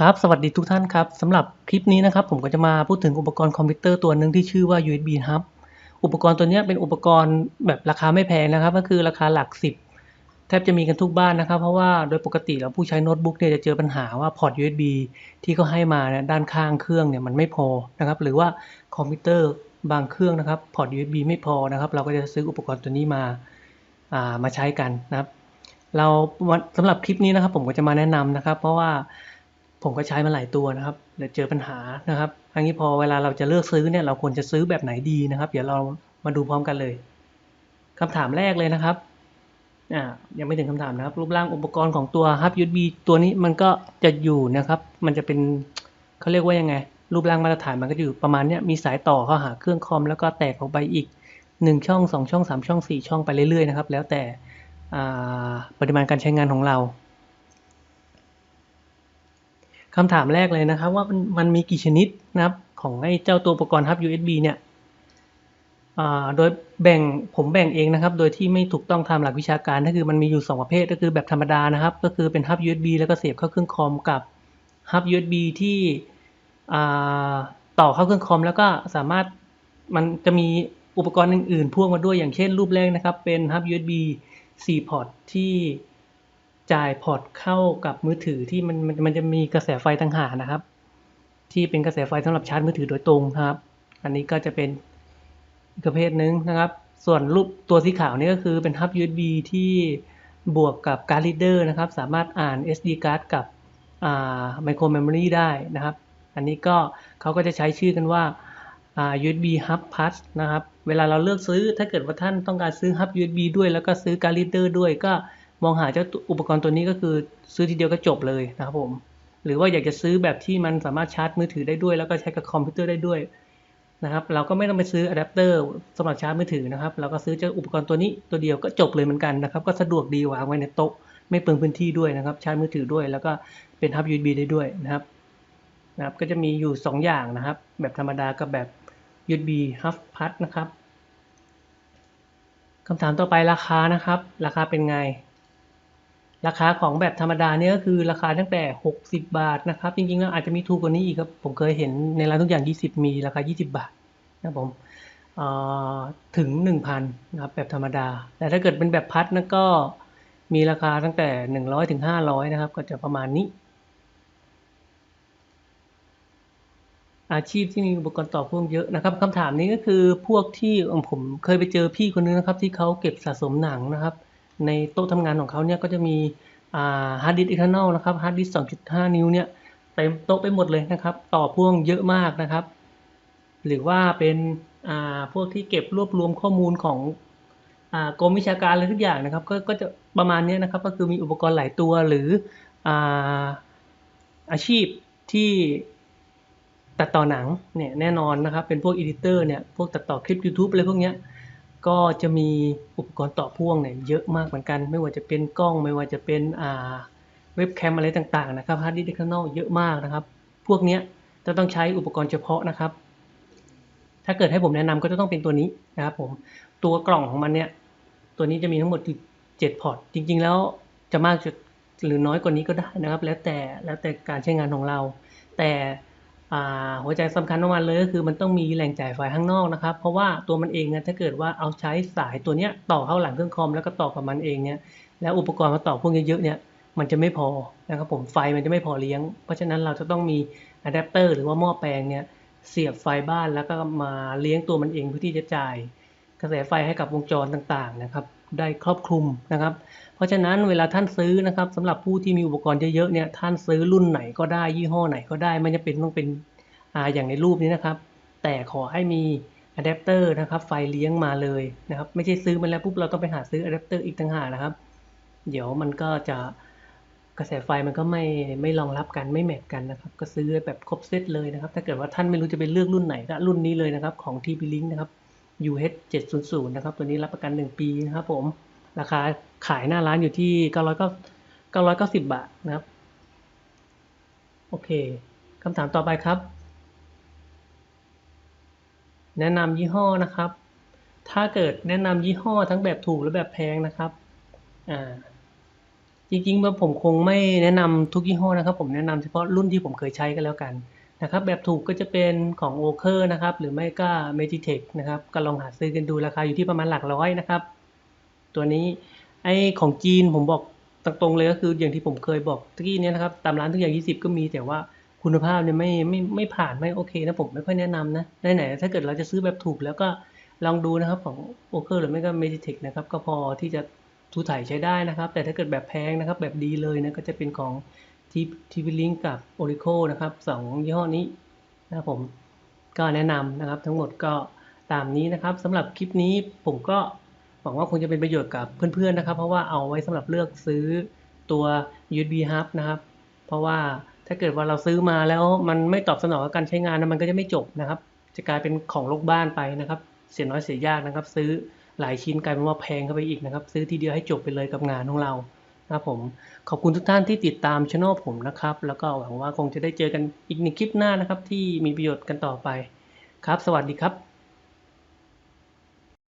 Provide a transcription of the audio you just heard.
ครับสวัสดีทุกท่านครับสำหรับคลิปนี้นะครับผมก็จะมาพูดถึงอุปกรณ์คอมพิวเตอร์ตัวหนึ่งที่ชื่อว่า USB Hub อุปกรณ์ตัวนี้เป็นอุปกรณ์แบบราคาไม่แพงนะครับ ก็คือราคาหลักสิบแทบจะมีกันทุกบ้านนะครับ เพราะว่าโดยปกติแล้วผู้ใช้โน้ตบุ๊กเนี่ยจะเจอปัญหาว่าพอร์ต USB ที่เขาให้มาเนี่ยด้านข้างเครื่องเนี่ยมันไม่พอนะครับหรือว่าคอมพิวเตอร์บางเครื่องนะครับพอร์ต USB ไม่พอนะครับเราก็จะซื้ออุปกรณ์ตัวนี้มาามาใช้กันนะครับ เราสำหรับคลิปนี้นะครับผมก็จะมาแนะนำนะครับ เพราะว่า ผมก็ใช้มาหลายตัวนะครับเดี๋ยวเจอปัญหานะครับอันนี้พอเวลาเราจะเลือกซื้อเนี่ยเราควรจะซื้อแบบไหนดีนะครับ เดี๋ยวเรามาดูพร้อมกันเลยคำถามแรกเลยนะครับอ่ายังไม่ถึงคำถามนะครับ รูปร่างอุปกรณ์ของตัว Hub USB ตัวนี้มันก็จะอยู่นะครับ มันจะเป็นเขาเรียกว่ายังไง รูปร่างมาตรฐานมันก็อยู่ประมาณเนี้ยมีสายต่อเข้าหาเครื่องคอมแล้วก็แตกออกไปอีกหนึ่งช่องสองช่องสามช่องสี่ช่องไปเรื่อยๆนะครับ แล้วแต่ปริมาณการใช้งานของเรา คำถามแรกเลยนะครับ ว่ามันมีกี่ชนิดนะครับของไอ้เจ้าตัวอุปกรณ์ Hub USB เนี่ยโดยแบ่งผมแบ่งเองนะครับ โดยที่ไม่ถูกต้องตามหลักวิชาการก็คือมันมีอยู่ 2 ประเภทก็คือแบบธรรมดานะครับ ก็คือเป็น Hub USB แล้วก็เสียบเข้าเครื่องคอมกับ Hub USB ที่ต่อเข้าเครื่องคอม แล้วก็สามารถมันจะมีอุปกรณ์อื่นๆพ่วงมาด้วยอย่างเช่นรูปแรกนะครับ เป็น Hub USB 4 พอร์ตที่ จ่ายพอร์ตเข้ากับมือถือที่มันมันมันจะมีกระแสไฟต่างหากนะครับ ที่เป็นกระแสไฟสำหรับชาร์จมือถือโดยตรงครับ อันนี้ก็จะเป็นอีกประเภทหนึ่งนะครับ ส่วนรูปตัวสีขาวนี่ก็คือเป็นฮับ USB ที่บวกกับการ์ดรีดเดอร์นะครับ สามารถอ่าน SD card กับไมโครเมมโมรีได้นะครับ อันนี้ก็เขาก็จะใช้ชื่อกันว่า USB Hub Plus นะครับ เวลาเราเลือกซื้อถ้าเกิดว่าท่านต้องการซื้อ Hub USB ด้วยแล้วก็ซื้อการ์ดรีดเดอร์ด้วยก็ มองหาเจ้าอุปกรณ์ตัวนี้ก็คือซื้อทีเดียวก็จบเลยนะครับผมหรือว่าอยากจะซื้อแบบที่มันสามารถชาร์จมือถือได้ด้วย แล้วก็ใช้กับคอมพิวเตอร์ได้ด้วยนะครับเราก็ไม่ต้องไปซื้ออะแดปเตอร์สำหรับชาร์จมือถือนะครับ เราก็ซื้อเจ้าอุปกรณ์ตัวนี้ตัวเดียวก็จบเลยเหมือนกันนะครับ ก็สะดวกดีวางไว้ในโต๊ะไม่เปลืองพื้นที่ด้วยนะครับ ชาร์จมือถือด้วย แล้วก็เป็นฮับ USB ได้ด้วยนะครับนะครับก็จะมีอยู่ 2 อย่างนะครับ แบบธรรมดากับแบบ USB Hub Plus นะครับคำถามต่อไปราคานะครับ ราคาเป็นไง ราคาของแบบธรรมดาเนี่ยก็คือราคาตั้งแต่ 60 บาทนะครับ จริงๆแล้วอาจจะมีถูกกว่านี้อีกครับ ผมเคยเห็นในร้านทุกอย่าง 20 มีราคา 20 บาทนะผมถึง 1,000นะครับแบบธรรมดา แต่ถ้าเกิดเป็นแบบพัดนะก็มีราคาตั้งแต่ 100ถึง500 นะครับ ก็จะประมาณนี้ อาชีพที่มีอุปกรณ์ต่อพ่วงเยอะนะครับคำถามนี้ก็คือพวกที่ผมเคยไปเจอพี่คนนึงนะครับ ที่เขาเก็บสะสมหนังนะครับ ในโต๊ะทำงานของเขาเนี่ยก็จะมีฮาร์ดดิสก์อินเทอร์เนลนะครับฮาร์ดดิสก์2.5 นิ้วเนี่ยเต็มโต๊ะไปหมดเลยนะครับ ต่อพ่วงเยอะมากนะครับ หรือว่าเป็นพวกที่เก็บรวบรวมข้อมูลของกรมวิชาการอะไรทุกอย่างนะครับก็ก็จะประมาณนี้นะครับก็คือมีอุปกรณ์หลายตัวหรืออาอาชีพที่ตัดต่อหนังเนี่ยแน่นอนนะครับเป็นพวกอีดิเตอร์เนี่ยพวกตัดต่อคลิป YouTube อะไรพวกเนี้ย ก็จะมีอุปกรณ์ต่อพ่วงเนี่ยเยอะมากเหมือนกัน ไม่ว่าจะเป็นกล้องไม่ว่าจะเป็นอ่าเว็บแคมอะไรต่างๆนะครับฮาร์ดดิสก์ข้างนอกเยอะมากนะครับ พวกนี้จะต้องใช้อุปกรณ์เฉพาะนะครับ ถ้าเกิดให้ผมแนะนำก็จะต้องเป็นตัวนี้นะครับผมตัวกล่องของมันเนี่ยตัวนี้จะมีทั้งหมดเจ็ดพอร์ตจริง ๆ แล้วจะมากหรือน้อยกว่านี้ก็ได้นะครับ แล้วแต่แล้วแต่การใช้งานของเรา แต่ หัวใจสำคัญของมันเลยก็คือมันต้องมีแหล่งจ่ายไฟข้างนอกนะครับ เพราะว่าตัวมันเองเนี่ยถ้าเกิดว่าเอาใช้สายตัวเนี้ยต่อเข้าหลังเครื่องคอมแล้วก็ต่อกับมันเองเนี่ยแล้วอุปกรณ์มาต่อพวกเยอะๆเนี่ยมันจะไม่พอนะครับผมไฟมันจะไม่พอเลี้ยง เพราะฉะนั้นเราจะต้องมีอะแดปเตอร์หรือว่าหม้อแปลงเนี่ยเสียบไฟบ้านแล้วก็มาเลี้ยงตัวมันเองเพื่อที่จะจ่ายกระแสไฟให้กับวงจรต่างๆนะครับ ได้ครอบคลุมนะครับ เพราะฉะนั้นเวลาท่านซื้อนะครับสำหรับผู้ที่มีอุปกรณ์เยอะๆเนี่ยท่านซื้อรุ่นไหนก็ได้ยี่ห้อไหนก็ได้ไม่จำเป็นต้องเป็นอย่างในรูปนี้นะครับ แต่ขอให้มีอะแดปเตอร์นะครับไฟเลี้ยงมาเลยนะครับไม่ใช่ซื้อมาแล้วปุ๊บเราต้องไปหาซื้ออะแดปเตอร์อีกต่างหากนะครับ เดี๋ยวมันก็จะกระแสไฟมันก็ไม่ไม่รองรับกันไม่แมทกันนะครับ ก็ซื้อแบบครบเซตเลยนะครับ ถ้าเกิดว่าท่านไม่รู้จะไปเลือกรุ่นไหนก็รุ่นนี้เลยนะครับของ TP Link นะครับ UH 700นะครับ ตัวนี้รับประกัน 1 ปีนะครับผม ราคาขายหน้าร้านอยู่ที่ 990 บาทนะครับ โอเคคำถามต่อไปครับ แนะนำยี่ห้อนะครับ ถ้าเกิดแนะนำยี่ห้อทั้งแบบถูกและแบบแพงนะครับ อ่า จริงๆผมคงไม่แนะนำทุกยี่ห้อนะครับ ผมแนะนำเฉพาะรุ่นที่ผมเคยใช้กันแล้วกัน นะครับแบบถูกก็จะเป็นของ o k e r นะครับหรือไม่ก็ Magitech นะครับก็ลองหาซื้อกันดูราคาอยู่ที่ประมาณหลักร้อยนะครับ ตัวนี้ไอของจีนผมบอกตรงๆเลยก็คืออย่างที่ผมเคยบอกตะกี้นี้นะครับตามร้านทุกอย่าง 20 ก็มีแต่ว่าคุณภาพเนี่ยไม่ไม่ไม่ผ่านไม่โอเคนะผมไม่ค่อยแนะนำนะได้ไหนถ้าเกิดเราจะซื้อแบบถูกแล้วก็ลองดูนะครับของโอเคอร์หรือไม่ก็ Meditech นะครับก็พอที่จะทูถ่ายใช้ได้นะครับ แต่ถ้าเกิดแบบแพงนะครับแบบดีเลยนะก็จะเป็นของ ทีทีวีลิงกับ Oracle นะครับสองยี่ห้อนี้นะครับผมก็แนะนำนะครับทั้งหมดก็ตามนี้นะครับสำหรับคลิปนี้ผมก็หวังว่าคงจะเป็นประโยชน์กับเพื่อนๆนะครับ เพราะว่าเอาไว้สำหรับเลือกซื้อตัว USB hub นะครับ เพราะว่าถ้าเกิดว่าเราซื้อมาแล้วมันไม่ตอบสนองกับการใช้งานนะมันก็จะไม่จบนะครับ จะกลายเป็นของลกบ้านไปนะครับ เสียน้อยเสียยากนะครับ ซื้อหลายชิ้นกลายเป็นว่าแพงเข้าไปอีกนะครับ ซื้อทีเดียวให้จบไปเลยกับงานของเรา ครับผมขอบคุณทุกท่านที่ติดตามช่องผมนะครับ แล้วก็หวังว่าคงจะได้เจอกันอีกในคลิปหน้านะครับ ที่มีประโยชน์กันต่อไปครับ สวัสดีครับ